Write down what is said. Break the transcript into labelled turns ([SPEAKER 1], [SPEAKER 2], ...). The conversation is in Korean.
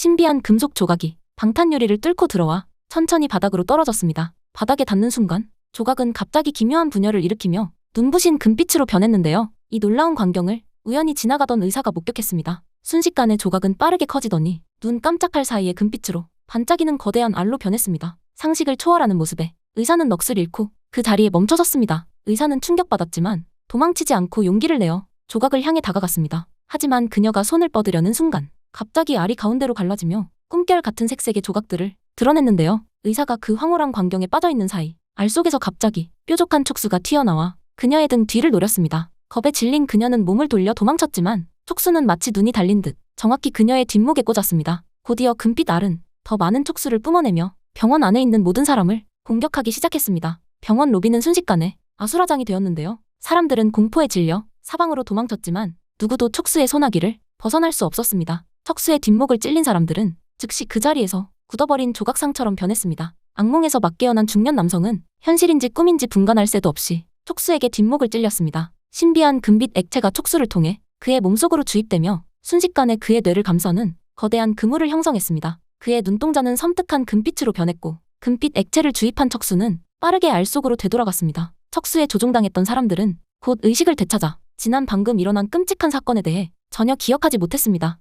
[SPEAKER 1] 신비한 금속 조각이 방탄 유리를 뚫고 들어와 천천히 바닥으로 떨어졌습니다. 바닥에 닿는 순간 조각은 갑자기 기묘한 분열을 일으키며 눈부신 금빛으로 변했는데요. 이 놀라운 광경을 우연히 지나가던 의사가 목격했습니다. 순식간에 조각은 빠르게 커지더니 눈 깜짝할 사이에 금빛으로 반짝이는 거대한 알로 변했습니다. 상식을 초월하는 모습에 의사는 넋을 잃고 그 자리에 멈춰섰습니다. 의사는 충격받았지만 도망치지 않고 용기를 내어 조각을 향해 다가갔습니다. 하지만 그녀가 손을 뻗으려는 순간 갑자기 알이 가운데로 갈라지며 꿈결 같은 색색의 조각들을 드러냈는데요. 의사가 그 황홀한 광경에 빠져있는 사이 알 속에서 갑자기 뾰족한 촉수가 튀어나와 그녀의 등 뒤를 노렸습니다. 겁에 질린 그녀는 몸을 돌려 도망쳤지만 촉수는 마치 눈이 달린 듯 정확히 그녀의 뒷목에 꽂았습니다. 곧이어 금빛 알은 더 많은 촉수를 뿜어내며 병원 안에 있는 모든 사람을 공격하기 시작했습니다. 병원 로비는 순식간에 아수라장이 되었는데요. 사람들은 공포에 질려 사방으로 도망쳤지만 누구도 촉수의 소나기를 벗어날 수 없었습니다. 척수의 뒷목을 찔린 사람들은 즉시 그 자리에서 굳어버린 조각상처럼 변했습니다. 악몽에서 막 깨어난 중년 남성은 현실인지 꿈인지 분간할 새도 없이 촉수에게 뒷목을 찔렸습니다. 신비한 금빛 액체가 촉수를 통해 그의 몸속으로 주입되며 순식간에 그의 뇌를 감싸는 거대한 그물을 형성했습니다. 그의 눈동자는 섬뜩한 금빛으로 변했고 금빛 액체를 주입한 척수는 빠르게 알 속으로 되돌아갔습니다. 척수에 조종당했던 사람들은 곧 의식을 되찾아 지난 방금 일어난 끔찍한 사건에 대해 전혀 기억하지 못했습니다.